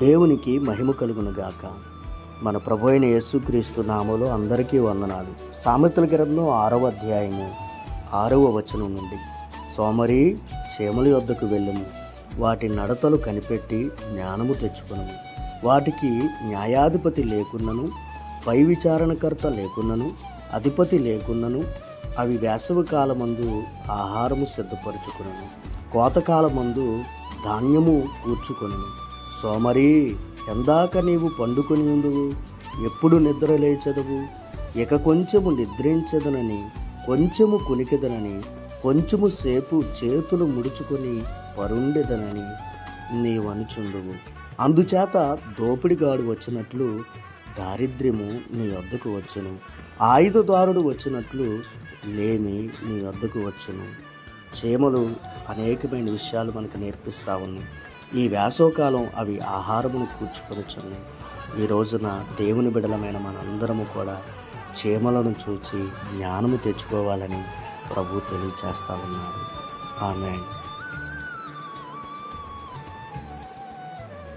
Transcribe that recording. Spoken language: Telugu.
దేవునికి మహిమ కలుగునుగాక. మన ప్రభు అయిన యేసుక్రీస్తు నామలో అందరికీ వందనాలు. సామెతల గ్రంథం ఆరవ అధ్యాయము ఆరవ వచనం నుండి. సోమరి చేమల యొద్దకు వెళ్ళము. వాటి నడతలు కనిపెట్టి జ్ఞానము తెచ్చుకునము. వాటికి న్యాయాధిపతి లేకున్నను పై విచారణకర్త లేకున్నను అధిపతి లేకున్నను అవి వేసవి కాలమందు ఆహారము సిద్ధపరచుకును కోతకాలమందు ధాన్యము కూర్చుకొనను సోమరి ఎందాక నీవు పండుకొని ఉండువు ఎప్పుడు నిద్ర లేచెదవు. ఇక కొంచెము నిద్రించదనని కొంచెము కునికెదనని కొంచెము సేపు చేతులు ముడుచుకొని పరుండెదనని నీవనుచుండువు అందుచేత దోపిడిగాడు వచ్చినట్లు దారిద్ర్యము నీ వద్దకు వచ్చును. ఆయుధదారుడు వచ్చినట్లు లేమి నీ వద్దకు వచ్చును. చీమలు అనేకమైన విషయాలు మనకు నేర్పిస్తూ ఉన్నాయి ఈ వేసవకాలం అవి ఆహారమును కూర్చుకొనుచున్నాయి. ఈ రోజున దేవుని బిడలమైన మనందరము కూడా చీమలను చూచి జ్ఞానము తెచ్చుకోవాలని ప్రభు తెలియచేస్తా ఉన్నారు. ఆమె